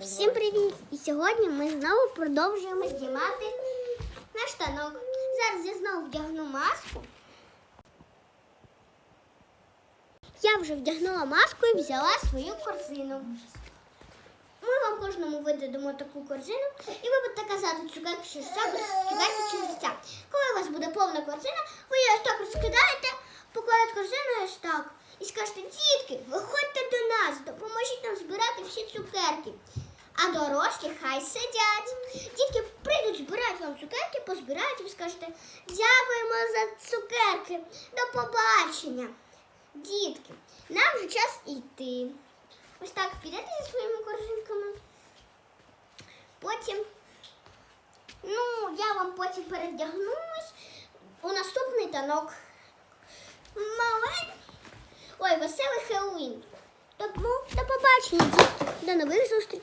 Всім привіт! І сьогодні ми знову продовжуємо знімати наш танок. Зараз я знову вдягну маску. Я вже вдягнула маску і взяла свою корзину. Ми вам кожному видамо таку корзину, і ви будете казати цукерки чи цукерки чи життя. Коли у вас буде повна корзина, ви її ось так розкидаєте, покладете корзину ось так. І скажете, дітки, виходьте до нас, допоможіть нам збирати всі цукерки. А дорослі хай сидять. Дітки прийдуть, збирають вам цукерки, позбирають і ви скажете, дякуємо за цукерки, до побачення. Дітки, нам вже час йти. Ось так підете зі своїми корзинками. Потім, ну, я вам потім перевдягнусь у наступний танок. Малень. Ой, веселий Хеллоуін. Тому до побачення, дітки. До нових зустрічей.